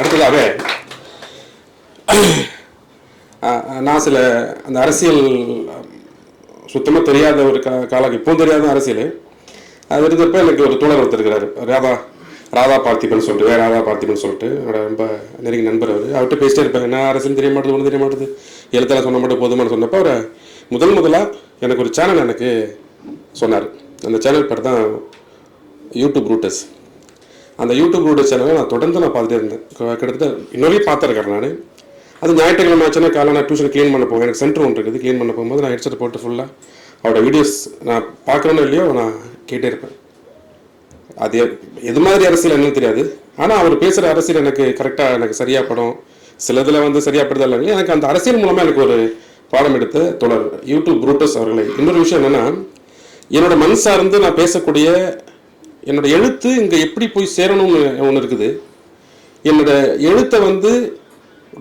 அடுத்ததாக நான் சில அந்த அரசியல் சுத்தமாக தெரியாத ஒரு கா காலம் இப்போ தெரியாத அரசியல். அது இருந்தப்ப எனக்கு ஒரு தோழர் ஒருத்தர் ராதா ராதா பார்த்திபன் சொல்லிட்டு வேற ராதா பார்த்திபன் சொல்லிட்டு என்னோட ரொம்ப நெருங்கி நண்பர் அவர். அவர்கிட்ட பேசிட்டே இருப்பேன் என்ன அரசியல் தெரிய மாட்டேது ஒன்றும் தெரிய மாட்டேது? எழுத்தாளர் சொன்ன மட்டும் போதுமானு சொன்னப்போ அவர் முதல் முதலாக எனக்கு ஒரு சேனல் எனக்கு சொன்னார். அந்த சேனல் பேர் தான் யூடியூப் ரூட்டஸ் அந்த யூடியூப் ரூட்டஸ் சேனலை நான் தொடர்ந்து நான் பார்த்துட்டே இருந்தேன் கிட்டத்தட்ட இன்னொரு பார்த்துருக்கேன் நான். அது ஞாயிற்றுக்கிழமை ஆச்சுன்னா காலை நான் டியூஷன் க்ளீன் பண்ண போவேன். எனக்கு சென்டர் ஒன்று இருக்குது. க்ளீன் பண்ண போகும்போது நான் ஹெட்செட் போட்டு ஃபுல்லாக அவரோட வீடியோஸ் நான் பார்க்குறேனோ இல்லையோ நான் கேட்டே இருப்பேன் அது எது மாதிரி அரசியல் என்னன்னு தெரியாது. ஆனால் அவர் பேசுகிற அரசியல் எனக்கு கரெக்டாக எனக்கு சரியாக படும். சிலதில் வந்து சரியாக படுதா இல்லை எனக்கு அந்த அரசியல் மூலமாக எனக்கு ஒரு பாடம் எடுத்த தொடர் யூடியூப் ப்ரூட்டஸ் அவர்களை. இன்னொரு விஷயம் என்னென்னா என்னோட மனசார்ந்து நான் பேசக்கூடிய என்னோட எழுத்து இங்கே எப்படி போய் சேரணும்னு ஒன்று இருக்குது. என்னோட எழுத்தை வந்து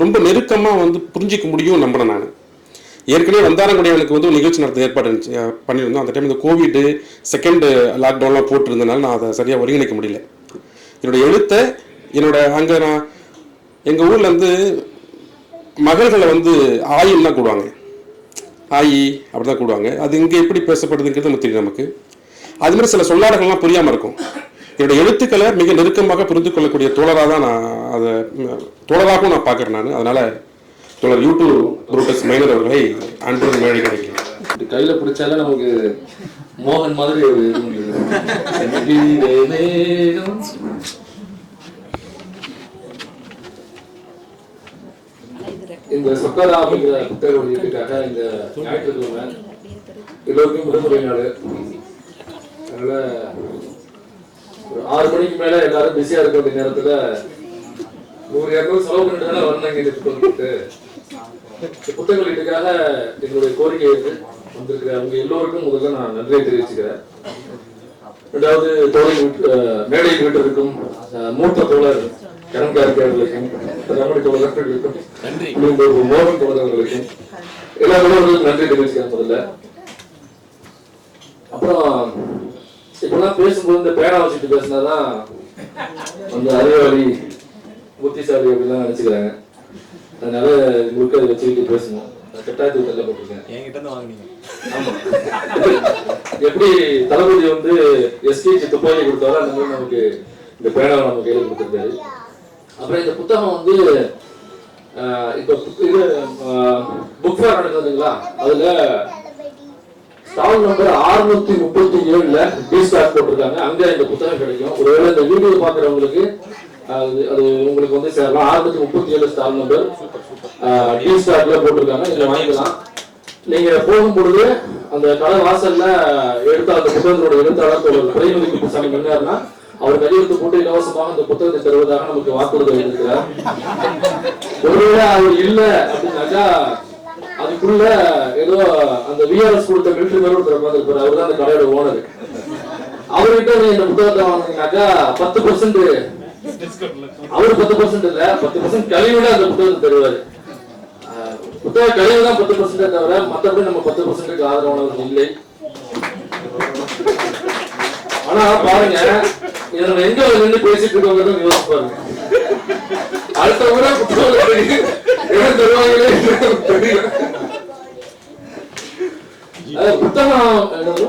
ரொம்ப நெருக்கமாக வந்து புரிஞ்சிக்க முடியும் நம்புகிறேன் நான். ஏற்கனவே வந்தாரங்குடியவனுக்கு வந்து ஒரு நிகழ்ச்சி நடத்த ஏற்பாடு பண்ணியிருந்தோம். அந்த டைம் இந்த கோவிடு செகண்டு லாக்டவுன்லாம் போட்டிருந்தனால நான் அதை சரியாக ஒருங்கிணைக்க முடியல. என்னோட எழுத்தை என்னோட அங்கே நான் எங்கள் ஊரில் வந்து மகள்களை வந்து ஆயின்னு தான் கூடுவாங்க. ஆயி அப்படி தான் கூடுவாங்க. அது இங்கே எப்படி பேசப்படுதுங்கிறது நமக்கு தெரியும் நமக்கு. அது மாதிரி சில சொல்லாடங்கள்லாம் புரியாமல் இருக்கும். என்னோட எழுத்துக்களை மிக நெருக்கமாக புரிந்து கொள்ளக்கூடிய தோழராக தான் நான் அதை தோழராகவும் நான் பார்க்குறேன் நான். அதனால் தோழர் யூடியூப் புரூட்டஸ் மைனர் அவர்களை அன்புடன் மேடை கிடைக்கும் இப்படி கையில பிடிச்சாலே நமக்கு மோகன் மாதிரி ஒரு இது இந்த சொக்கரா அப்படிங்கிற புத்தக வெளியீட்டுக்காக இந்த ஞாயிற்றுக்கிழமை எல்லோருக்கும் விடுமுறை நாடு அதனால ஒரு ஆறு மணிக்கு மேல எல்லாரும் பிஸியா இருக்க வேண்டிய நேரத்துல. நூறு இரநூறு செலவு பண்ணிட்டு தானே வரணும் கொடுத்து இந்த புத்தக வெளியீட்டுக்காக எங்களுடைய கோரிக்கை வந்திருக்கிற அவங்க எல்லோருக்கும் முதல்ல நான் நன்றியை தெரிவிச்சுக்கிறேன். ரெண்டாவது அஹ் மேடையில் வீட்டிற்கும் மூத்த தோழர் கரண் கார்கே அவர்களுக்கும் ரமணி தோழர்களுக்கும் மோகன் தோழர் அவர்களுக்கும் எல்லா தோழர்களுக்கும் நன்றி தெரிவிச்சுக்கிறேன் முதல்ல. அப்புறம் இப்பெல்லாம் பேசும்போது இந்த பேனா வச்சுட்டு பேசினாதான் அந்த அறிவாளி புத்திசாலி அப்படிலாம் நினைச்சுக்கிறாங்க. அதனால உங்களுக்கு அதை வச்சுக்கிட்டு பேசணும் நான் கட்டாயத்துக்கு தள்ளப்பட்டிருக்கேன். என்கிட்ட இருந்து வாங்குனீங்க. ஆமா. எப்படி தளபதி வந்து எஸ்டிஜி துப்பாக்கி கொடுத்தாரோ அந்த மாதிரி நமக்கு இந்த பேனாவை நம்ம கையில கொடுத்துருக்காரு. அப்புறம் இந்த புத்தகம் வந்து இப்ப இது புக் ஃபேர் நடந்ததுங்களா அதுல ஸ்டால் நம்பர் 637 முப்பத்தி ஏழுல டி ஸ்டாக் போட்டிருக்காங்க. அங்க இந்த புத்தகம் கிடைக்கும். ஒருவேளை இந்த வீடியோ பாக்குறவங்களுக்கு அது உங்களுக்கு வந்து சேரலாம். 637 முப்பத்தி ஏழு ஸ்டால் நம்பர் டி ஸ்டாக்ல போட்டிருக்காங்க. இதுல வாங்கிக்கலாம். நீங்க போகும்பொழுது அந்த கடை வாசல்ல எடுத்த அந்த புத்தகத்தோட எழுத்தாளர் தோழர் பிரதிநிதி குப்புசாமி முன்னாருன்னா அவர் கையெழுத்து போட்டு இலவசமாக அந்த புத்தகத்தை தருவதாக நமக்கு வாக்குறுதி இருக்கிறார் ஒருவேளை அவர் இல்ல அப்படின்னாக்கா அதுக்குள்ள ஏதோ அந்த விஆர்எஸ் கொடுத்த மிலிட்டரி மேல ஒருத்தர் உட்காந்துருப்பாரு அவர் தான் அந்த கடையோட ஓனர் அவர்கிட்ட நீ இந்த புத்தகத்தை வாங்கினாக்கா பத்து பர்சன்ட் அவர் பத்து பர்சன்ட் இல்ல. பத்து பர்சன்ட் கழிவுல அந்த புத்தகத்தை தருவாரு. புத்தக கழிவு தான் பத்து பர்சன்ட் தவிர மத்தபடி நம்ம பத்து பர்சன்ட்டுக்கு ஆதரவானவர் இல்லை. ஆனா பாருங்க இதை நம்ம எங்க நின்று பேசிட்டு இருக்கோங்கிறத யோசிச்சு அடுத்த முறை புத்தகம் என்ன தருவாங்களே தெரியல அஹ் புத்தகம் என்னது?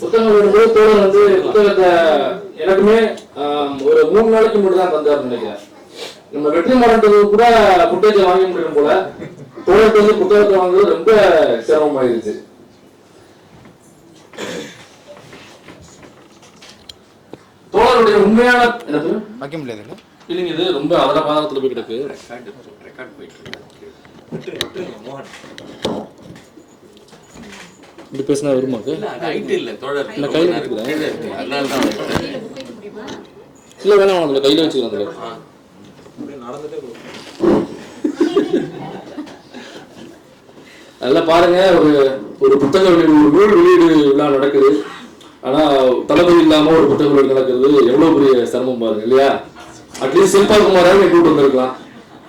புத்தகம் வரும்போது தோழர் வந்து புத்தகத்தை எனக்குமே ஒரு மூணு நாளைக்கு முன்னாடி தான் தந்தாருன்னு நினைக்கிறேன். நம்ம வெற்றி மாறன்றது கூட புத்தகத்தை வாங்க முடியும் போல தோழருக்கு வந்து புத்தகத்தை வாங்குறது ரொம்ப சிரமமாயிருச்சு. தோழருடைய உண்மையான என்னது? வைக்க முடியாது இல்ல? இல்லைங்க இது ரொம்ப அதர பாதத்துல போய் கிடக்கு. இப்படி பேசினா வருமாக்கு இல்ல தோழர். இல்ல, கையில எடுத்தேன். இல்ல வேணாம் அதுல கையில அதுல போகும் அதெல்லாம் பாருங்க ஒரு ஒரு புத்தக வெளியீடு ஒரு நூல் வெளியீடு விழா நடக்குது. ஆனா தளபதி இல்லாம ஒரு புத்தக வெளியீடு நடக்கிறது எவ்வளவு பெரிய சிரமம் பாருங்க இல்லையா? அட்லீஸ்ட் சில்பா குமாராவது கூட்டு வந்திருக்கலாம்.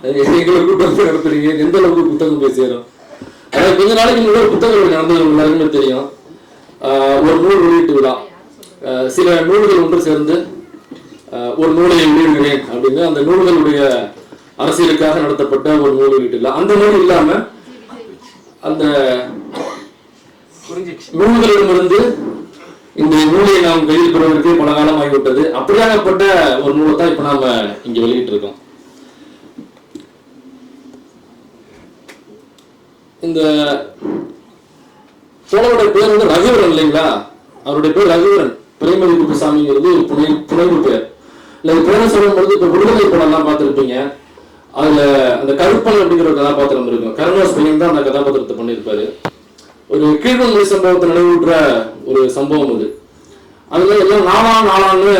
நீங்க எங்களை கூட்டு வந்து நடத்துறீங்க. எந்த அளவுக்கு புத்தகம் போய் சேரும் எனக்கு கொஞ்ச நாளைக்கு முன்னாடி ஒரு நடந்தது எல்லாருக்குமே தெரியும். ஒரு நூல் வெளியீட்டு விழா. சில நூல்கள் ஒன்று சேர்ந்து ஒரு நூலை வெளியிடுகிறேன் அப்படின்னு அந்த நூல்களுடைய அரசியலுக்காக நடத்தப்பட்ட ஒரு நூல் வெளியிட்டு அந்த நூல் இல்லாம அந்த நூல்களிடமிருந்து இந்த நூலை நாம் கையில் பெறுவதற்கு பல காலம் ஆகிவிட்டது. அப்படியாகப்பட்ட ஒரு நூலை தான் இப்ப நாம இங்க வெளியிட்டு இருக்கோம் இந்த சோழனுடைய பேர் வந்து ரகுவரன் இல்லைங்களா? அவருடைய பேர் ரகுவரன். பிரேமதி குப்புசாமிங்கிறது ஒரு புனை புனைவு பேர். இல்லை இது சொல்லும் பொழுது இப்போ விடுதலை படம்லாம் பார்த்துருப்பீங்க. அதில் அந்த கருப்பன் அப்படிங்கிற ஒரு கதாபாத்திரம் இருக்கும். கருணாஸ் பையன் தான் அந்த கதாபாத்திரத்தை பண்ணியிருப்பாரு. ஒரு கீழ்வன்மை சம்பவத்தை நினைவூட்டுற ஒரு சம்பவம் அது. அதுல எல்லாம் நாலா நாளான்னு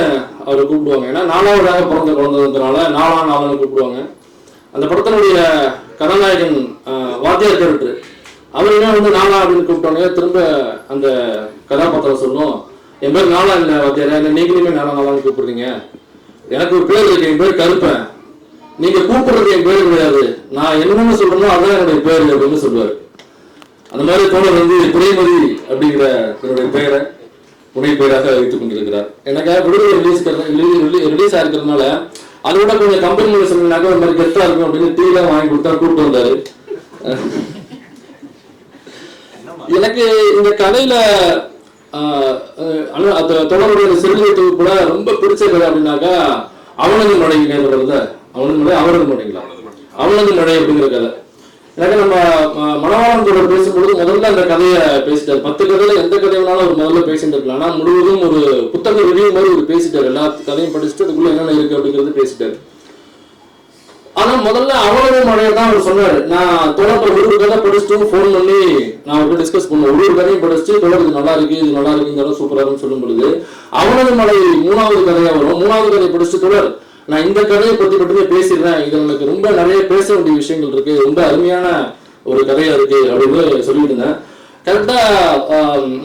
அவரை கூப்பிடுவாங்க. ஏன்னா நாலாவதாக பிறந்த குழந்தைன்றனால நாலா நாளான்னு கூப்பிடுவாங்க. அந்த படத்தினுடைய கதாநாயகன் வாத்தியார் கேரக்டர் அவர் என்ன வந்து நாளா அப்படின்னு கூப்பிட்டோன்னே திரும்ப அந்த கதாபாத்திரம் சொல்லும் என் பேர் நாளா இல்லை வாத்தியாரா இல்லை நீங்களுமே நாளா நாளான்னு கூப்பிடுறீங்க. எனக்கு ஒரு பேர் இருக்கு என் பேர் கருப்பேன். நீங்க கூப்பிடுறது என் பேர் கிடையாது. நான் என்னென்ன சொல்றேனோ அதான் என்னுடைய பேர் அப்படின்னு சொல்லுவார். அந்த மாதிரி தோழர் வந்து துறைமதி அப்படிங்கிற என்னுடைய பெயரை புனை பெயராக வைத்துக் கொண்டிருக்கிறார். எனக்காக விடுதலை ரிலீஸ் ரிலீஸ் ஆயிருக்கிறதுனால அதோட விட கொஞ்சம் கம்பெனி மூலம் ஒரு மாதிரி கெத்தா இருக்கும் அப்படின்னு டீ எல்லாம் வாங்கி கொடுத்தா கூப்பிட்டு வந்தாரு. எனக்கு இந்த கதையில ஆஹ், அந்த தொடருடைய சிறுகதை கூட ரொம்ப பிடிச்ச கதை அப்படின்னாக்கா அவனது மழை நேர்வரத அவனது மழை அவரது மழைங்களா அவனது மழை அப்படிங்கிற கதை. எனக்கு நம்ம ம- தொடர் பேசும்பொழுது முதல்ல அந்த கதையை பேசிட்டாரு. பத்து கதையில எந்த கதை வேணாலும் அவர் முதல்ல பேசிட்டு இருக்கலாம் முழுவதும் ஒரு புத்தக ரிவ்யூ மாதிரி ஒரு பேசிட்டாரு. எல்லா கதையும் படிச்சுட்டு அதுக்குள்ள என்னென்ன இருக்கு அப்படிங்கிறது பேசிட்டாரு. ஆனா முதல்ல அவ்வளவு மழையை தான் அவர் சொன்னாரு. நான் தொடர்பு ஒரு ஒரு கதை படிச்சுட்டு ஃபோன் பண்ணி நான் அவர்கிட்ட டிஸ்கஸ் பண்ணுவேன். ஒரு ஒரு கதையும் படிச்சுட்டு தொடர் இது நல்லா இருக்கு இது நல்லா இருக்கு இந்த இடம் சூப்பரா சொல்லும் பொழுது அவனது மலை மூணாவது கதையா வரும். மூணாவது கதை படிச்சுட்டு தொடர். நான் இந்த கதையை பற்றி மட்டுமே பேசிடுறேன். இது எனக்கு ரொம்ப நிறைய பேச வேண்டிய விஷயங்கள் இருக்கு. ரொம்ப அருமையான ஒரு கதையா இருக்கு அப்படின்னு சொல்லியிருந்தேன். கரெக்டா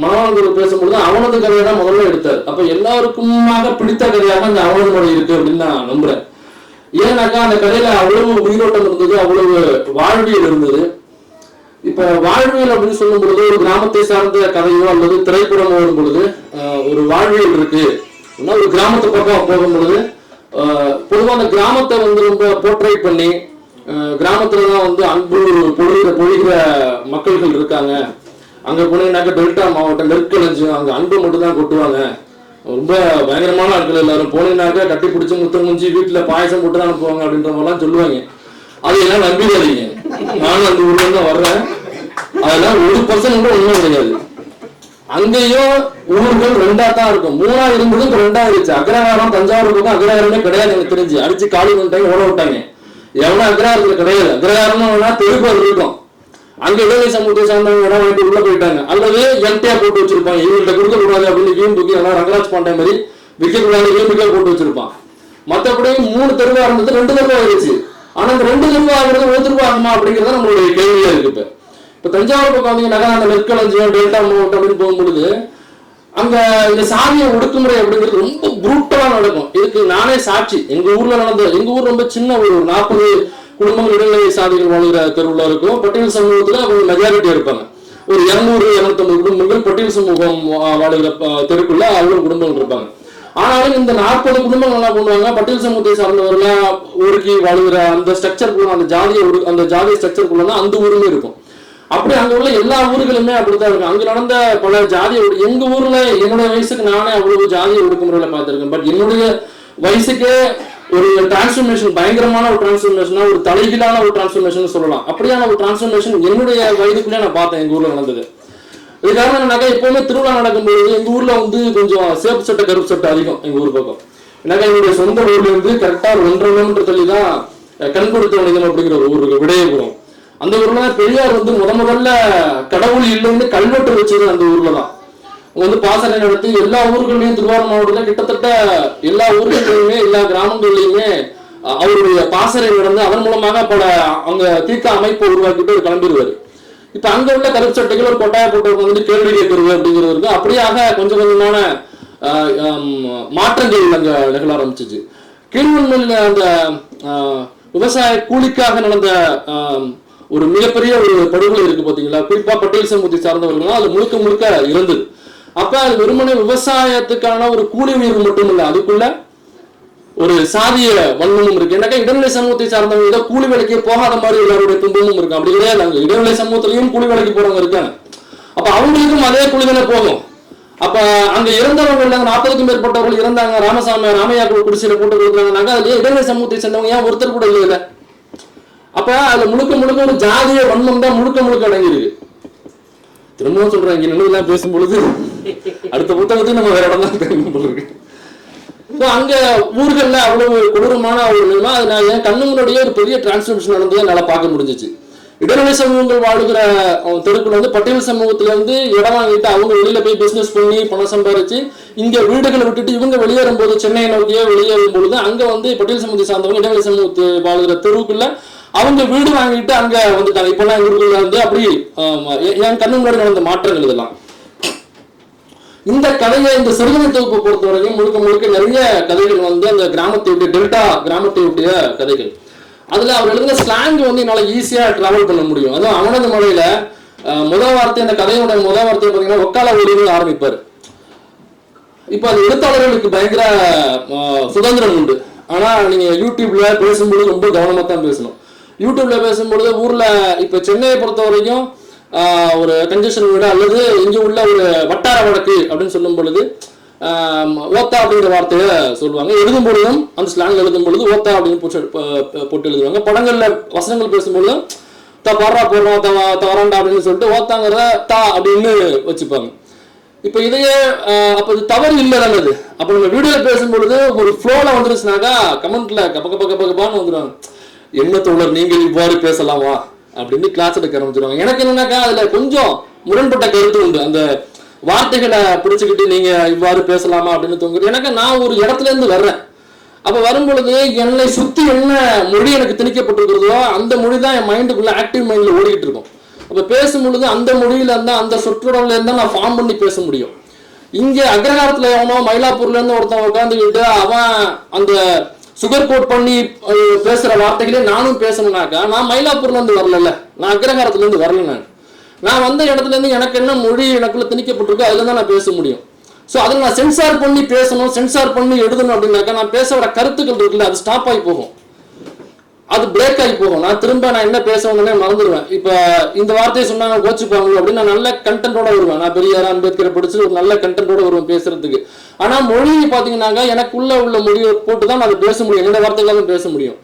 மாணவர்கள் பேசும்பொழுது அவனது கதையை தான் முதல்ல எடுத்தார். அப்ப எல்லாருக்குமாக பிடித்த கதையாக அந்த அவனது முறை இருக்கு அப்படின்னு நான் நம்புறேன். ஏன்னாக்கா அந்த கதையில அவ்வளவு உயிரோட்டம் இருந்தது அவ்வளவு வாழ்வியல் இருந்தது. இப்ப வாழ்வியல் அப்படின்னு சொல்லும் பொழுது ஒரு கிராமத்தை சார்ந்த கதையோ அல்லது திரைப்படமோ வரும் பொழுது ஒரு வாழ்வியல் இருக்கு. ஒரு கிராமத்து பக்கம் போகும் பொழுது பொதுவாக அந்த கிராமத்தை வந்து ரொம்ப போர்ட்ரேட் பண்ணி ஆஹ், கிராமத்துல தான் வந்து அன்பு பொழுகிற பொழிகிற மக்கள்கள் இருக்காங்க. அங்கே போனீங்கன்னாக்க டெல்டா மாவட்டம் நெற்களஞ்சியம் அங்கே அன்பு மட்டும் தான் கொட்டுவாங்க. ரொம்ப பயங்கரமான ஆட்கள் எல்லாரும். போனீங்கன்னாக்க கட்டி பிடிச்சி முத்தம் முஞ்சி வீட்டில் பாயசம் போட்டு தான் அனுப்புவாங்க அப்படின்ற மாதிரிலாம் சொல்லுவாங்க அதையெல்லாம் நம்பிடாதீங்க. நானும் அந்த ஊர்ல இருந்து தான் வர்றேன். அதெல்லாம் ஒரு பர்சன்ட் கூட உண்மை கிடையாது. அங்கேயும் ஊர்கள் ரெண்டா தான் இருக்கும். மூணா இருந்ததும் ரெண்டா இருந்துச்சு அக்ரஹாரம் தஞ்சாவூர் அக்ரஹாரமே கிடையாது எனக்கு தெரிஞ்சு. அடிச்சு காலி பண்ணிட்டாங்க ஓட விட்டாங்க. எவனா அக்ரஹாரத்துல கிடையாது. அக்ரஹாரம்னா வேணா தெருப்பு அது இருக்கும் அங்க இடைநிலை சமூகத்தை சார்ந்தவங்க இடம் வாங்கிட்டு உள்ள போயிட்டாங்க. அல்லது எம்டியா போட்டு வச்சிருப்பாங்க. இவங்கள்ட்ட கொடுக்க கூடாது அப்படின்னு வீண் தூக்கி எல்லாம் ரங்கராஜ் பாண்டே மாதிரி விக்கெட் கூடாது வீம்புக்கே போட்டு வச்சிருப்பான். மத்தபடி மூணு தெருவா இருந்தது ரெண்டு தெருவா ஆயிடுச்சு ஆனா இந்த ரெண்டு தெருவா ஆகிறது ஒரு தெருவா ஆகுமா அப்படிங்கறது நம்மளுடைய கேள்வியா இருக்கு இப்போ. இப்போ தஞ்சாவூர் பக்கம் வந்தீங்கன்னாக்கா அந்த நெற்களஞ்சியம் டெல்டா மாவட்டம் அப்படின்னு போகும்பொழுது அங்கே இந்த சாதிய ஒடுக்குமுறை அப்படிங்கிறது ரொம்ப குரூட்டலாக நடக்கும். இதுக்கு நானே சாட்சி. எங்கள் ஊரில் நடந்த எங்கள் ஊர் ரொம்ப சின்ன ஒரு நாற்பது குடும்பங்கள் இடைநிலை சாதிகள் வாழ்கிற தெருவில் இருக்கும். பட்டியல் சமூகத்தில் அவங்க மெஜாரிட்டி இருப்பாங்க. ஒரு இரநூறு இரநூத்தம்பது குடும்பங்கள் பட்டியல் சமூகம் வா- வாழுகிற தெருக்குள்ள அவ்வளோ குடும்பங்கள் இருப்பாங்க. ஆனாலும் இந்த நாற்பது குடும்பங்கள் என்ன பண்ணுவாங்க பட்டியல் சமூகத்தை சார்ந்தவர்களாக ஒருக்கி வாழுகிற அந்த ஸ்ட்ரக்சருக்குள்ள அந்த ஜாதிய அந்த ஜாதிய ஸ்ட்ரக்சருக்குள்ள அந்த ஊருமே இருக்கும். அப்படி அங்க உள்ள எல்லா ஊர்களுமே அப்படிதான் இருக்கும். அங்க நடந்த பல ஜாதிய எங்க ஊர்ல என்னுடைய வயசுக்கு நானே அவ்வளவு ஜாதிய ஒடுக்குமுறையில பார்த்திருக்கேன். பட் என்னுடைய வயசுக்கே ஒரு டிரான்ஸ்ஃபர்மேஷன் பயங்கரமான ஒரு டிரான்ஸ்ஃபர்மேஷனா ஒரு தலைகீழான ஒரு டிரான்ஸ்ஃபர்மேஷன் சொல்லலாம். அப்படியான ஒரு டிரான்ஸ்ஃபர்மேஷன் என்னுடைய வயதுக்குள்ளே நான் பார்த்தேன் எங்க ஊர்ல நடந்தது. இது காரணம் என்னக்கா எப்பவுமே திருவிழா நடக்கும்போது எங்க ஊர்ல வந்து கொஞ்சம் சேப்பு சட்டை கருப்பு சட்டை அதிகம் எங்க ஊர் பக்கம். என்னக்கா என்னுடைய சொந்த ஊர்ல இருந்து கரெக்டா ஒரு ஒன்றரை கிலோமீட்டர் தள்ளி தான் கண்கொடுத்த வணிகம் அப்படிங்கிற ஒரு ஊருக்கு விடையபுரம். அந்த ஊர்ல தான் பெரியார் வந்து முத முதல்ல கடவுள் இல்லைன்னு கல்வெட்டு வச்சது அந்த ஊர்ல தான். வந்து பாசறை நடத்தி எல்லா ஊர்களையும் திருவாரூர் மாவட்டத்துல கிட்டத்தட்ட எல்லா ஊர்களையுமே எல்லா கிராமங்கள்லையுமே அவருடைய பாசறை நடந்து அதன் மூலமாக பல அவங்க தீர்க்க அமைப்பை உருவாக்கிட்டு அவர் கிளம்பிடுவாரு. இப்ப அங்க உள்ள கருப்பு சட்டைகள் ஒரு கொட்டாய போட்டவங்க வந்து கேள்வி கேட்கறது அப்படிங்கிறது இருக்கு. அப்படியாக கொஞ்சம் கொஞ்சமான ஆஹ், மாற்றங்கள் அங்க நிகழ ஆரம்பிச்சிச்சு. கீழ்மண்ணில் அந்த விவசாய கூலிக்காக நடந்த ஒரு மிகப்பெரிய ஒரு படுகொலை இருக்கு பாத்தீங்களா? குறிப்பா பட்டேல் சமூகத்தை சார்ந்தவர்கள் அது முழுக்க முழுக்க இருந்தது அப்ப அது வெறுமனே விவசாயத்துக்கான ஒரு கூலி உயர்வு மட்டும் இல்லை அதுக்குள்ள ஒரு சாதிய வன்மமும் இருக்கு. எனக்கு இடைநிலை சமூகத்தை சார்ந்தவங்க ஏதோ கூலி வேலைக்கே போகாத மாதிரி எல்லாருடைய துன்பமும் இருக்கு. அப்படி கிடையாது அங்க. இடைநிலை சமூகத்திலையும் கூலி வேலைக்கு போறவங்க இருக்காங்க. அப்ப அவங்களுக்கும் அதே கூலி வேலை போகும். அப்ப அங்க இறந்தவங்க நாற்பதுக்கும் மேற்பட்டவர்கள் இறந்தாங்க. ராமசாமி ராமையா குடிசையில போட்டு கொடுக்குறாங்கனாங்க அதுலயே இடைநிலை சமூகத்தை சேர்ந்தவங்க ஏன்? ஒருத்தர் கூட இல்லை அப்ப அதுல முழுக்க முழுக்க ஒரு ஜாதிய வன்மம் தான் முழுக்க முழுக்க அடங்கியிருக்கு. திரும்பவும் சொல்றேன் இங்க நின்று பேசும் பொழுது அடுத்த புத்தகத்தையும் நம்ம வேற இடம் தான் தெரியும் போல இருக்கு. ஸோ அங்க ஊர்கள்ல அவ்வளவு கொடூரமான ஒரு நிலைமை அது நான் என் கண்ணு முன்னாடியே ஒரு பெரிய டிரான்ஸ்ஃபர்மேஷன் நடந்ததை என்னால் பார்க்க முடிஞ்சிச்சு. இடநிலை சமூகங்கள் வாழ்கிற தெருக்குள்ள வந்து பட்டியல் சமூகத்துல இருந்து இடம் வாங்கிட்டு அவங்க வெளியில போய் பிசினஸ் பண்ணி பணம் சம்பாரிச்சு இங்க வீடுகளை விட்டுட்டு இவங்க வெளியேறும் போது சென்னையை நோக்கியே வெளியேறும் பொழுது அங்க வந்து பட்டியல் சமூகத்தை சார்ந்தவங்க இடநிலை சமூகத்து வாழ்கிற தெருவுக்குள்ள அவங்க வீடு வாங்கிட்டு அங்க வந்துட்டாங்க. இப்பெல்லாம் எங்களுக்குள்ள வந்து அப்படி என் கண்ணு முன்னாடி நடந்த மாற்றங்கள் இதெல்லாம். இந்த கதையை இந்த சிறுகதை தொகுப்பை பொறுத்தவரைக்கும் முழுக்க முழுக்க நிறைய கதைகள் வந்து அந்த கிராமத்தை விட்டு டெல்டா கிராமத்தை விட்டிய கதைகள். அதுல அவர் எழுதின ஸ்லாங் வந்து என்னால ஈஸியா டிராவல் பண்ண முடியும். அதுவும் அவனது மொழியில முதல் வார்த்தை அந்த கதையோட முதல் வார்த்தை பார்த்தீங்கன்னா ஒக்கால ஒளிவு ஆரம்பிப்பார். இப்போ அது எழுத்தாளர்களுக்கு பயங்கர சுதந்திரம் உண்டு. ஆனா நீங்க யூடியூப்ல பேசும்போது ரொம்ப கவனமா தான் பேசணும். யூடியூப்ல பேசும்பொழுது ஊர்ல இப்ப சென்னையை பொறுத்த வரைக்கும் ஒரு கன்ஜெஷன் வீடு அல்லது இங்கே உள்ள ஒரு வட்டார வழக்கு அப்படின்னு சொல்லும் பொழுது ஓத்தா அப்படிங்கிற வார்த்தையை சொல்லுவாங்க. எழுதும் பொழுதும் அந்த ஸ்லாங் எழுதும் பொழுது ஓத்தா அப்படின்னு போட்டு போட்டு எழுதுவாங்க. படங்கள்ல வசனங்கள் பேசும்பொழுதும் த பர்றா போடுறா தவ தவறாண்டா அப்படின்னு சொல்லிட்டு ஓத்தாங்கிறத தா அப்படின்னு வச்சுப்பாங்க. இப்போ இதையே அப்போ இது தவறு இல்லை தானே அப்போ நம்ம வீடியோவில் பேசும்பொழுது ஒரு ஃப்ளோவில் வந்துருச்சுனாக்கா கமெண்ட்டில் கப்ப கப்ப கப்ப கப்பான்னு வந்துடுவாங்க என்ன தோழர் நீங்கள் இவ்வாறு பேசலாமா அப்படின்னு கிளாஸ் எடுக்க ஆரம்பிச்சிருவாங்க. எனக்கு என்னன்னாக்கா அதுல கொஞ்சம் முரண்பட்ட கருத்து உண்டு. அந்த வார்த்தைகளை பிடிச்சுக்கிட்டு நீங்க இவ்வாறு பேசலாமா அப்படின்னு தோங்குது எனக்கு நான் ஒரு இடத்துல இருந்து வர்றேன். அப்ப வரும்பொழுது என்னை சுத்தி என்ன மொழி எனக்கு திணிக்கப்பட்டிருக்கிறதோ அந்த மொழி தான் என் மைண்டுக்குள்ள ஆக்டிவ் மைண்ட்ல ஓடிக்கிட்டு இருக்கும். அப்ப பேசும்பொழுது அந்த மொழியில இருந்தா அந்த சொற்றொடர்ல இருந்தா நான் ஃபார்ம் பண்ணி பேச முடியும். இங்கே அக்ரகாரத்தில் எவனோ மயிலாப்பூர்லேருந்து ஒருத்தன் உட்காந்துக்கிட்டு அவன் அந்த சுகர் கோட் பண்ணி பேசுகிற பேசுற வார்த்தைகளே நானும் பேசணும்னாக்கா நான் மயிலாப்பூர்ல இருந்து வரல நான் அக்ரஹாரத்துல இருந்து வரல நான். நான் வந்த இடத்துல இருந்து எனக்கு என்ன மொழி எனக்குள்ள திணிக்கப்பட்டிருக்கோ அதுல தான் நான் பேச முடியும். ஸோ அதில் நான் சென்சார் பண்ணி பேசணும் சென்சார் பண்ணி எழுதணும் அப்படின்னாக்கா நான் பேச வர கருத்துக்கள் இருக்குல்ல அது ஸ்டாப் ஆகி போகும். அது பிரேக் ஆகி போகும். நான் திரும்ப நான் என்ன பேசணும்னே மறந்துடுவேன். இப்போ இந்த வார்த்தையை சொன்னாங்க கோச்சுப்பாங்களோ அப்படின்னு நான் நல்ல கண்டென்ட்டோட வருவேன். நான் பெரியார் அம்பேத்கரை படிச்சு ஒரு நல்ல கண்டென்ட்டோட வருவேன் பேசுறதுக்கு. ஆனால் மொழி பார்த்தீங்கன்னாக்கா எனக்குள்ளே உள்ள மொழியை போட்டு தான் நான் அதை பேச முடியும். எந்த வார்த்தைகளாலும் பேச முடியும்.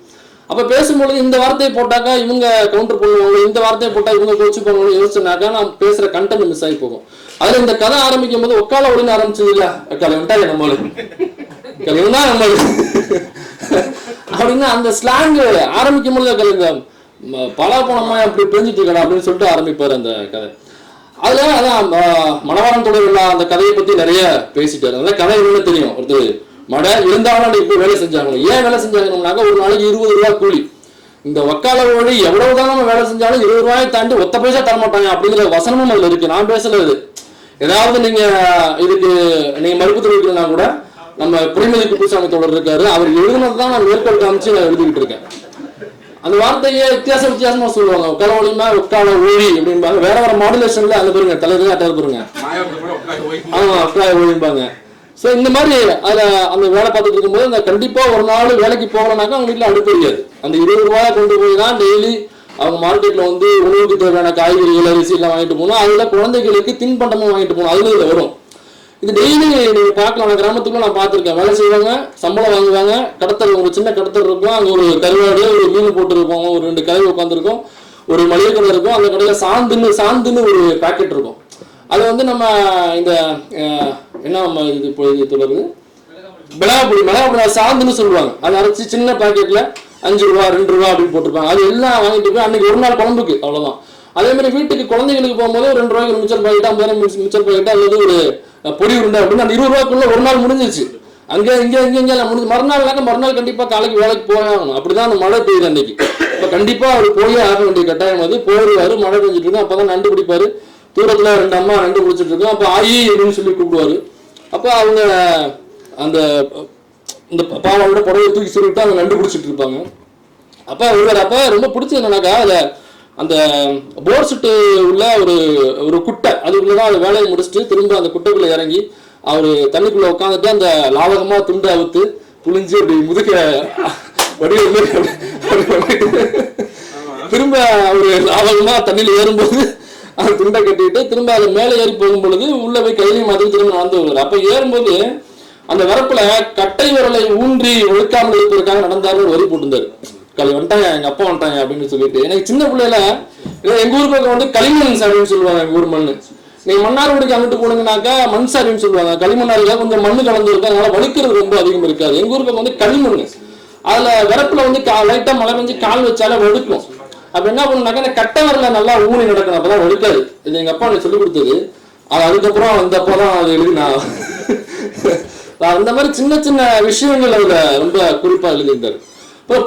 அப்போ பேசும்பொழுது இந்த வார்த்தையை போட்டாக்கா இவங்க கவுண்டர் பண்ணுவாங்க இந்த வார்த்தையை போட்டால் இவங்க கோச்சுப்பாங்க யோசிச்சுனாக்கா நான் பேசுகிற கண்டென்ட் மிஸ் ஆகி போகும். அதில் இந்த கதை ஆரம்பிக்கும் போது ஒக்கால ஒளின்னு ஆரம்பிச்சது இல்லை அக்கால விட்டாங்க நம்மளுக்கு கலைவன் தான் நம்மளுக்கு அப்படின்னு அந்த ஸ்லாங் ஆரம்பிக்கும் போது கலைங்க பல பணமாக அப்படி பிரிஞ்சிட்டு இருக்கடா அப்படின்னு சொல்லிட்டு ஆரம்பிப்பார் அந்த கதை. அதுல அதான் ம- மணவாளன் தொடர்ல அந்த கதையை பத்தி நிறைய பேசிட்டாரு அந்த கதை என்னன்னு தெரியும். ஒருத்தர் மழை இருந்தாலும் அன்னைக்கு வேலை செஞ்சாங்க ஏன் வேலை செஞ்சாங்கன்னாக்கா ஒரு நாளைக்கு இருபது ரூபா கூலி. இந்த வக்கால வழி எவ்வளவுதான் நம்ம வேலை செஞ்சாலும் இருபது ரூபாயை தாண்டி ஒத்த பைசா தர மாட்டாங்க அப்படிங்கிற வசனமும் அதுல இருக்கு. நான் பேசல இது ஏதாவது நீங்க இதுக்கு நீங்க மறுப்பு தெரிவிக்கலனா கூட நம்ம புரிமதி குப்புசாமி தொடர் இருக்காரு. அவர் எழுதுனது தான் நான் மேற்கொள் காமிச்சு நான் எழுதிக்கிட்டு இருக்கேன். அந்த வார்த்தையை வித்தியாச வித்தியாசமா சொல்லுவாங்க. உட்கார ஒளிமா உட்கார ஒளி அப்படிம்பாங்க. வேற வேற மாடுலேஷன்ல அந்த பாருங்க தலைவர் அட்டார் பாருங்க ஆமா உட்காய ஒழிம்பாங்க ஸோ இந்த மாதிரி அதில் அந்த வேலை பார்த்துட்டு இருக்கும்போது அந்த கண்டிப்பாக ஒரு நாள் வேலைக்கு போகலனாக்கா அவங்க வீட்டில் அடுப்பு தெரியாது. அந்த இருபது ரூபாய் கொண்டு போய் தான் டெய்லி அவங்க மார்க்கெட்டில் வந்து உணவுக்கு தேவையான காய்கறிகள் அரிசி எல்லாம் வாங்கிட்டு போகணும். அதில் குழந்தைகளுக்கு தின்பண்டமும் வாங்கிட்டு போகணும். அதுல வரும். இது டெய்லி நீங்கள் பார்க்கலாம். அந்த கிராமத்துக்குள்ள நான் பார்த்துருக்கேன். வேலை செய்வாங்க சம்பளம் வாங்குவாங்க. கடத்தல் ஒரு சின்ன கடத்தல் இருக்கும். அங்கே ஒரு கருவாடு ஒரு மீன் போட்டுருப்போம் ஒரு ரெண்டு கதவு உட்காந்துருக்கும் ஒரு மளிகை கடை இருக்கும். அந்த கடையில் சாந்துன்னு சாந்துன்னு ஒரு பாக்கெட் இருக்கும். அது வந்து நம்ம இந்த என்ன நம்ம இது இப்போ இது தொடருது மிளகாப்பொடி மிளகாப்பொடி சாந்துன்னு சொல்லுவாங்க. அதை அரைச்சி சின்ன பாக்கெட்டில் அஞ்சு ரூபா ரெண்டு ரூபா அப்படின்னு போட்டிருப்பாங்க. அது எல்லாம் வாங்கிட்டு போய் அன்னைக்கு ஒரு நாள் குழம்புக்கு அவ்வளோதான் அதே மாதிரி வீட்டுக்கு குழந்தைங்களுக்கு போகும்போது ரெண்டு ரூபாய்க்கு ஒரு மிச்சர் பாக்கெட் ஐம்பது ரூபாய் மிச்சர் பாக்கெட் அல்லது ஒரு பொடி உருண்டை அப்படின்னு அந்த இருபது ரூபாக்குள்ள ஒரு நாள் முடிஞ்சிச்சு அங்கே இங்கே இங்கே இங்கே முடிஞ்சு மறுநாள்னாக்க மறுநாள் கண்டிப்பாக காலைக்கு வேலைக்கு போய் ஆகணும். அப்படிதான் அந்த மழை பெய்யுது அன்னைக்கு. இப்போ கண்டிப்பாக அவர் போயே ஆக வேண்டிய கட்டாயம் அது. போயிடுவாரு மழை பெஞ்சிட்டு இருக்கும் அப்பதான் நண்டு பிடிப்பாரு தூரத்தில் ரெண்டு அம்மா நண்டு பிடிச்சிட்டு இருக்கோம் அப்போ ஆயி அப்படின்னு சொல்லி கூப்பிடுவாரு. அப்போ அவங்க அந்த இந்த பாவாவோட புடவை தூக்கி சொல்லிட்டு அவங்க நண்டு பிடிச்சிட்டு இருப்பாங்க. அப்போ இவர் அப்போ ரொம்ப பிடிச்சது என்னன்னாக்கா அதுல அந்த போர் சுட்டு உள்ள ஒரு ஒரு குட்டை அதுக்குள்ளதான் அந்த வேலையை முடிச்சுட்டு திரும்ப அந்த குட்டைக்குள்ள இறங்கி அவர் தண்ணிக்குள்ள உட்காந்துட்டு அந்த லாவகமா துண்டு அவுத்து புழிஞ்சு அப்படி முதுக்க வடிவம் திரும்ப அவரு லாவகமா தண்ணியில ஏறும்போது அந்த துண்டை கட்டிட்டு திரும்ப அது மேலே ஏறி போகும் பொழுது உள்ள போய் கையிலையும் மதம் திரும்ப நடந்து வருவார். அப்போ ஏறும்போது அந்த வரப்புல கட்டை விரலை ஊன்றி ஒழுக்காமல் இருப்பதற்காக நடந்தாரு ஒரு வரி போட்டிருந்தார். களி வந்துட்டாங்க எங்க அப்பா வந்துட்டாங்க அப்படின்னு சொல்லிட்டு. எனக்கு சின்ன பிள்ளையில எங்கள் எங்க ஊர் பக்கம் வந்து களிமண் சாரின்னு சொல்லுவாங்க எங்க ஊர் மண்ணு. நீங்க மன்னார்குடிக்கு அங்கிட்டு போனீங்கன்னாக்கா மண் சாரின்னு சொல்லுவாங்க. களிமண்ணாரில கொஞ்சம் மண் கலந்து இருக்கும் அதனால வலிக்கிறது ரொம்ப அதிகம் இருக்காது. எங்க ஊர் பக்கம் வந்து களிமண். அதுல வரப்புல வந்து கா- லைட்டா மழை பெஞ்சு கால் வச்சாலே வழுக்கும். அப்ப என்ன பண்ணுனாக்கா இந்த கட்டை வரல நல்லா ஊனி நடக்கணும். அப்பதான் வழுக்காது. இது எங்க அப்பா எனக்கு சொல்லி கொடுத்தது. அது அதுக்கப்புறம் வந்தப்போ தான் அது எழுதி நான் நான் அந்த மாதிரி சின்ன சின்ன விஷயங்கள் அதுல ரொம்ப குறிப்பா எழுதியிருந்தாரு.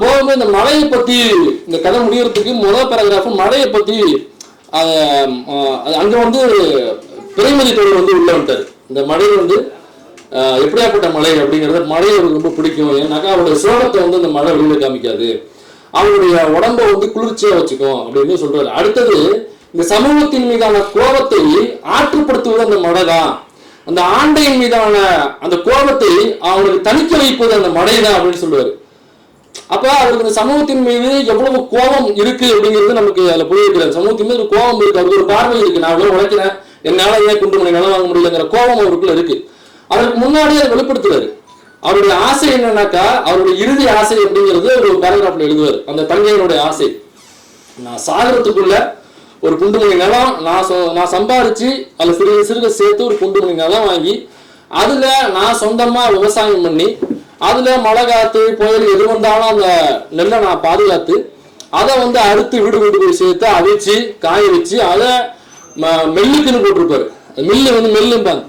போகும்போது இந்த மழையை பற்றி இந்த கதை முடிகிறதுக்கு முதல் பேராகிராஃப் மழையை பற்றி அதை அங்கே வந்து பிறைமதி தொழில் வந்து உள்ள வந்துட்டார். இந்த மழை வந்து எப்படியாப்பட்ட மழை அப்படிங்கிறத மழை அவருக்கு ரொம்ப பிடிக்கும். ஏன்னாக்கா அவருடைய சோகத்தை வந்து அந்த மழை வெளியில் காமிக்காது. அவருடைய உடம்ப வந்து குளிர்ச்சியாக வச்சுக்கும் அப்படின்னு சொல்றாரு. அடுத்தது இந்த சமூகத்தின் மீதான கோபத்தை ஆற்றுப்படுத்துவது அந்த மழை தான் அந்த ஆண்டையின் மீதான அந்த கோபத்தை அவனுக்கு தணிக்க வைப்பது அந்த மழை தான் அப்படின்னு சொல்லுவாரு. அப்போ அவருக்கு இந்த சமூகத்தின் மீது எவ்வளவு கோபம் இருக்கு அப்படிங்கிறது நமக்கு அதில் புரிவிக்கிறார் சமூகத்தின் மீது ஒரு கோபம் இருக்கு அவருக்கு ஒரு பார்வை இருக்கு. நான் அவ்வளோ உழைக்கிறேன் என்னால ஏன் குண்டு மணி நிலம் வாங்க முடியலங்கிற கோபம் அவருக்குள்ள இருக்கு. அதற்கு முன்னாடியே அதை வெளிப்படுத்துறாரு அவருடைய ஆசை என்னன்னாக்கா அவருடைய இறுதி ஆசை அப்படிங்கிறது ஒரு பேராகிராஃப்ல எழுதுவார். அந்த தங்கையனுடைய ஆசை. நான் சாகரத்துக்குள்ள ஒரு குண்டு மணி நிலம் நான் நான் சம்பாரிச்சு அதில் சிறுக சிறுக சேர்த்து ஒரு குண்டு மணி நிலம் வாங்கி அதுல நான் சொந்தமா விவசாயம் பண்ணி அதில் மழை காத்து புயல் எது வந்தாலும் அந்த நெல்லை நான் பாதுகாத்து அதை வந்து அறுத்து வீடு வீடு போய் சேர்த்து அவிச்சு காய வச்சு அதை ம- மெல்லுக்குன்னு போட்டிருப்பாரு. மில்லு வந்து மெல்லும்பாங்க.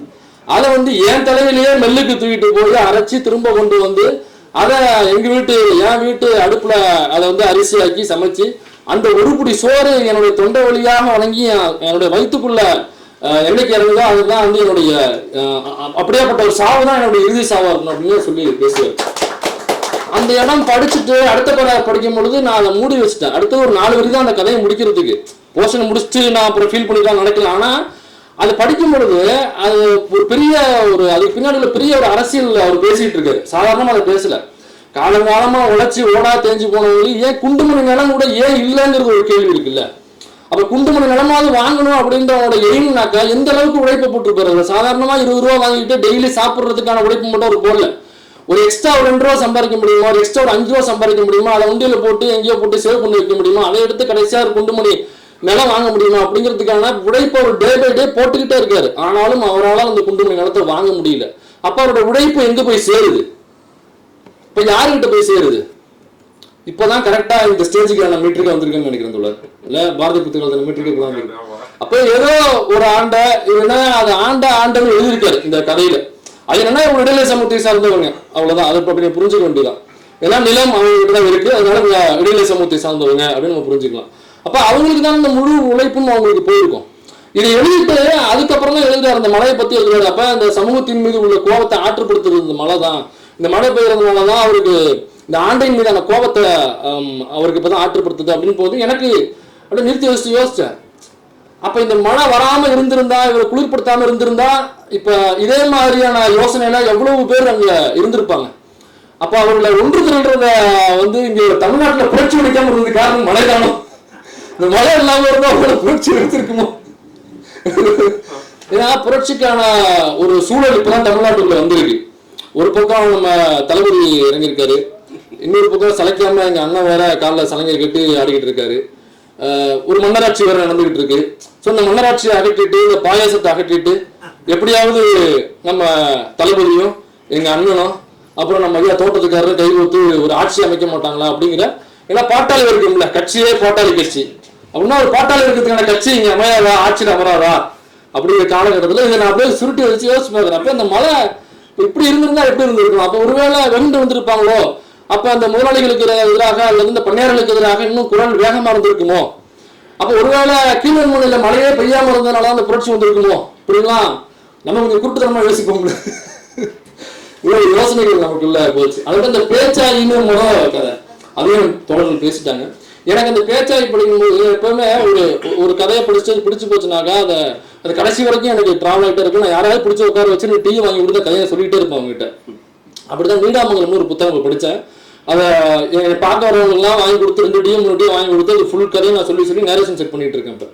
அதை வந்து என் தலையிலேயே மெல்லுக்கு தூக்கிட்டு போய் அரைச்சி திரும்ப கொண்டு வந்து அதை எங்கள் வீட்டு என் வீட்டு அடுப்பில் அதை வந்து அரிசியாக்கி சமைச்சு அந்த ஒரு பிடி சோறு என்னுடைய தொண்டை வழியாக வழங்கி என்னுடைய வயிற்றுக்குள்ள என்னைக்கு இறந்ததோ அதுதான் வந்து என்னுடைய அப்படியேப்பட்ட ஒரு சாவு தான் என்னுடைய இறுதி சாவா இருக்கணும் அப்படின்னு சொல்லி பேசுவார் அந்த இடம் படிச்சுட்டு அடுத்த கதை படிக்கும் பொழுது நான் அதை மூடி வச்சுட்டேன். அடுத்து ஒரு நாலு வரி தான் அந்த கதையை முடிக்கிறதுக்கு. போர்ஷனை முடிச்சுட்டு நான் அப்புறம் ஃபீல் பண்ணிக்கலாம் நினைக்கல. ஆனால் அது படிக்கும் பொழுது அது ஒரு பெரிய ஒரு அதுக்கு பின்னாடி உள்ள பெரிய ஒரு அரசியல் அவர் பேசிட்டு இருக்காரு. சாதாரணமாக அதை பேசல. காலங்காலமா உழைச்சி ஓடா தேஞ்சு போனவங்களுக்கு ஏன் குண்டு மணி நிலம் கூட ஏன் இல்லைங்கிறது ஒரு கேள்வி இருக்குல்ல? அப்போ குண்டுமணி நிலமாவது வாங்கணும் அப்படின்றவனோட எய்ம்னாக்கா எந்த அளவுக்கு உழைப்பு போட்டுருப்பாரு சாதாரணமாக இருபது ரூபா வாங்கிட்டு டெய்லி சாப்பிட்றதுக்கான உழைப்பு மட்டும் ஒரு போடல ஒரு எக்ஸ்ட்ரா ஒரு ரெண்டு ரூபா சம்பாதிக்க முடியுமா? ஒரு எக்ஸ்ட்ரா ஒரு அஞ்சு ரூபா சம்பாதிக்க முடியுமா? அதை உண்டியில் போட்டு எங்கேயோ போட்டு சேவ் பண்ணி வைக்க முடியுமா? அதை எடுத்து கடைசியாக ஒரு குண்டுமணி நிலம் வாங்க முடியுமா? அப்படிங்கிறதுக்கான உழைப்பு அவர் டே பை டே போட்டுக்கிட்டே இருக்காரு. ஆனாலும் அவரால் அந்த குண்டுமணி நிலத்தை வாங்க முடியல. அப்போ அவரோட உழைப்பு எங்கே போய் சேருது? இப்போ யாருக்கிட்ட போய் சேருது? இப்போதான் கரெக்டா இந்த ஸ்டேஜுக்கு நான் மீட்டருக்கு வந்திருக்கேன்னு நினைக்கிறேன் தோழர். இல்ல பாரதி புத்தகத்தில் மீட்டருக்கு இப்பதான் அப்ப ஏதோ ஒரு ஆண்ட இல்லைன்னா அது ஆண்ட ஆண்டன்னு எழுதியிருக்காரு இந்த கதையில. அது என்னன்னா இவங்க இடைநிலை சமூகத்தை சார்ந்தவங்க. அவ்வளவுதான். அதை அப்படி புரிஞ்சுக்க வேண்டியதான் ஏன்னா நிலம் அவங்ககிட்ட தான் இருக்கு. அதனால இடைநிலை சமூகத்தை சார்ந்தவங்க அப்படின்னு நம்ம புரிஞ்சுக்கலாம். அப்ப அவங்களுக்கு தான் இந்த முழு உழைப்பும் அவங்களுக்கு போயிருக்கும். இதை எழுதிட்டு அதுக்கப்புறம் தான் எழுதுறாரு. அந்த மலையை பத்தி எழுதுறாரு. அப்ப அந்த சமூகத்தின் மீது உள்ள கோபத்தை ஆற்றுப்படுத்துறது இந்த மழை தான் இந்த மழை பெய்யறதுனால தான் அவருக்கு இந்த ஆண்டையின் மீதான கோபத்தை அவருக்கு இப்பதான் ஆற்றுப்படுத்துது அப்படின்னு போது எனக்கு அப்படியே நிறுத்தி யோசிச்சு யோசித்தேன் அப்போ இந்த மழை வராமல் இருந்திருந்தா இவரை குளிர்படுத்தாமல் இருந்திருந்தா இப்போ இதே மாதிரியான யோசனையில எவ்வளவு பேர் அங்கே இருந்திருப்பாங்க. அப்போ அவர்களை ஒன்று திரள்றத வந்து இங்கே தமிழ்நாட்டில் புரட்சி வெடிக்காம இருந்தது காரணம் மழை தானம் இந்த மழை இல்லாமல் இருந்தால் அவங்களை புரட்சி எடுத்திருக்குமோ ஏன்னா புரட்சிக்கான ஒரு சூழல் இப்பதான் தமிழ்நாட்டுக்குள்ள வந்திருக்கு. ஒரு பக்கம் நம்ம தளபதி இறங்கியிருக்காரு. இன்னொரு பக்கம் சளைக்காம எங்க அண்ணன் வேற காலில் சலங்கை கட்டி ஆடிக்கிட்டு இருக்காரு. ஒரு மன்னராட்சி வேற நடந்துகிட்டு இருக்கு. ஸோ இந்த மன்னராட்சியை அகற்றிட்டு இந்த பாயாசத்தை அகற்றிட்டு எப்படியாவது நம்ம தளபதியும் எங்க அண்ணனும் அப்புறம் நம்ம ஐயா தோட்டத்துக்காரர் கை கொடுத்து ஒரு ஆட்சி அமைக்க மாட்டாங்களா அப்படிங்கிற ஏன்னா பாட்டாளி இருக்கும்ல கட்சியே பாட்டாளி கட்சி. அப்படின்னா ஒரு பாட்டாளி இருக்கிறதுக்கான கட்சி இங்க அமையாதா ஆட்சியில் அமராதா? அப்படிங்கிற காலகட்டத்தில் இதை நான் அப்படியே சுருட்டி வச்சு யோசிச்சு பார்க்குறேன். அப்போ இந்த மழை இப்படி இருந்திருந்தா எப்படி இருந்திருக்கும்? அப்போ ஒருவேளை வெண்டு வந்திருப்பாங்களோ? அப்போ அந்த முதலாளிகளுக்கு எதிராக அல்லது இந்த பண்ணையாளர்களுக்கு எதிராக இன்னும் குரல் வேகமாக இருந்திருக்குமோ அப்போ ஒருவேளை மூலையில் மழையே பெய்யாமல் இருந்ததுனால அந்த புரட்சி வந்திருக்குமோ? இப்படிலாம் நம்ம கொஞ்சம் குருட்டுத்தனமா யோசிப்போம்ல. இவ்வளவு யோசனைகள் நமக்குள்ள போச்சு. அதுக்கு அந்த பேச்சாயின்னு முதல் கதை அதையும் தொடர்ந்து பேசிட்டாங்க. எனக்கு அந்த பேச்சாய் படிக்கும்போது எப்பவுமே ஒரு ஒரு கதையை பிடிச்சு பிடிச்சு போச்சுனாக்கா அதை அது கடைசி வரைக்கும் எனக்கு ட்ராவல் ஆகிட்டே இருக்கும். நான் யாராவது பிடிச்சி உட்கார வச்சு டீ வாங்கி கொடுத்த கதையை சொல்லிகிட்டே இருப்பேன் அவங்ககிட்ட. அப்படிதான் நீடாமங்கலம்னு ஒரு புத்தகம் படித்தேன். அதை பார்க்க வரவங்கலாம் வாங்கி கொடுத்து ரெண்டு டிஎம் மூணு வாங்கி கொடுத்து அது ஃபுல் கதையை நான் சொல்லி சொல்லி நேரேஷன் செக் பண்ணிட்டு இருக்கேன் இப்போ.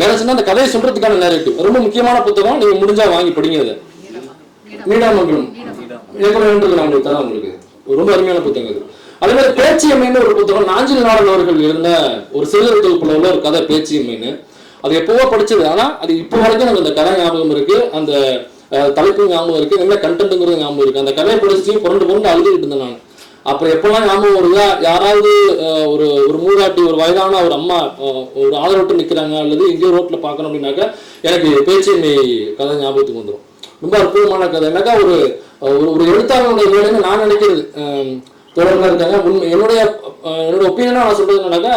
நேரேஷன் அந்த கதையை சொல்றதுக்கான நேரேட்டிவ் ரொம்ப முக்கியமான புத்தகம். நீங்க முடிஞ்சா வாங்கி படிங்க அதை. நீடாமங்கலம் ஏற்கனவே நான் உங்களுக்கு தரேன் உங்களுக்கு. ரொம்ப அருமையான புத்தகம் இது அதே மாதிரி பேச்சியம்மைன்னு ஒரு புத்தகம். நாஞ்சில் நாடல் அவர்கள் இருந்த ஒரு சிறுவர் தொகுப்புல உள்ள ஒரு கதை பேச்சியம்மைன்னு அது எப்பவோ படிச்சது. ஆனா அது இப்போ வரைக்கும் எனக்கு அந்த கதை ஞாபகம் இருக்கு. அந்த தலைப்பு ஞாபகம் இருக்கு. என்ன கண்டென்ட்ங்கிறது ஞாபகம் இருக்கு. அந்த கதையை படிச்சு புரண்டு புரண்டு அழுதுகிட்டு இருந்தேன் நான். அப்புறம் எப்பெல்லாம் ஞாபகம் வருதா? யாராவது ஒரு ஒரு மூதாட்டி ஒரு வயதான ஒரு அம்மா ஒரு ஆதரவட்டு நிற்கிறாங்க அல்லது எங்கேயோ ரோட்டில் பார்க்கணும் அப்படின்னாக்கா எனக்கு பேச்சியம்மை கதை ஞாபகத்துக்கு வந்துடும் ரொம்ப அற்புதமான கதை. என்னக்கா ஒரு ஒரு ஒரு எழுத்தாளனுடைய வேலைன்னு நான் நினைக்கிறது. தொடர்பாக இருக்காங்க. உண்மை என்னுடைய என்னோட ஒப்பீனியனாக நான் சொல்றது என்னன்னாக்கா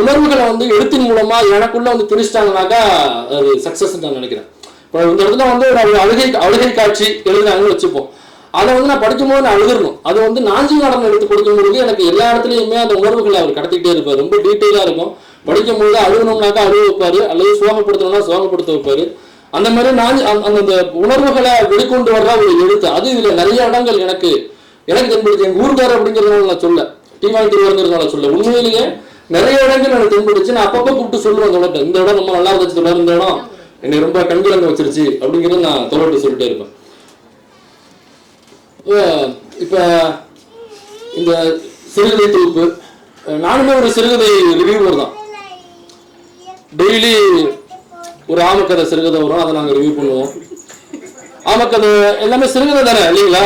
உணர்வுகளை வந்து எழுத்தின் மூலமாக எனக்குள்ள வந்து திணிச்சிட்டாங்கனாக்கா அது சக்ஸஸ் நான் நினைக்கிறேன். இப்போ இந்த இடத்துல வந்து ஒரு அழுகை அழுகை காட்சி எழுதுனாங்கன்னு வச்சுப்போம். அதை வந்து நான் படிக்கும்போது நான் அழுதுறணும் அது வந்து நாஞ்சி நடனம் எடுத்து கொடுக்கும்பொழுது எனக்கு எல்லா இடத்துலையுமே அந்த உணர்வுகளை அவர் கடத்திக்கிட்டே இருப்பார். ரொம்ப டீட்டெயிலாக இருக்கும். படிக்கும்போது அழுகணும்னாக்கா அழுக வைப்பார். அல்லது சோகப்படுத்தணும்னா சோகப்படுத்த வைப்பார். அந்த மாதிரி நான் அந்த- உணர்வுகளை வெளிக்கொண்டு வர்ற ஒரு எழுத்து. அது இதில் நிறைய இடங்கள் எனக்கு எனக்கு தென்படுச்சு எங்கள் ஊர்கார் அப்படிங்கிறதுனால நான் சொல்ல டீமாய் திருவாருங்கிறதுனால சொல்ல உண்மையிலேயே நிறைய இடங்கள் எனக்கு தென்படுச்சு. நான் அப்பப்போ கூப்பிட்டு சொல்லுவேன் தொடர்ந்து இந்த இடம் ரொம்ப நல்லா இருந்துச்சு தொடர் இந்த இடம். என்னை ரொம்ப கண்கிழங்க வச்சிருச்சு அப்படிங்கிறத நான் தொடர்ந்து சொல்லிட்டே இருப்பேன். இப்போ இந்த சிறுகதை தொகுப்பு நானுமே ஒரு சிறுகதை ரிவ்யூவர் தான். டெய்லி ஒரு ஆமக்கதை சிறுகதை வரும் அதை நாங்கள் ரிவ்யூ பண்ணுவோம். ஆமக்கதை எல்லாமே சிறுகதை தானே இல்லைங்களா?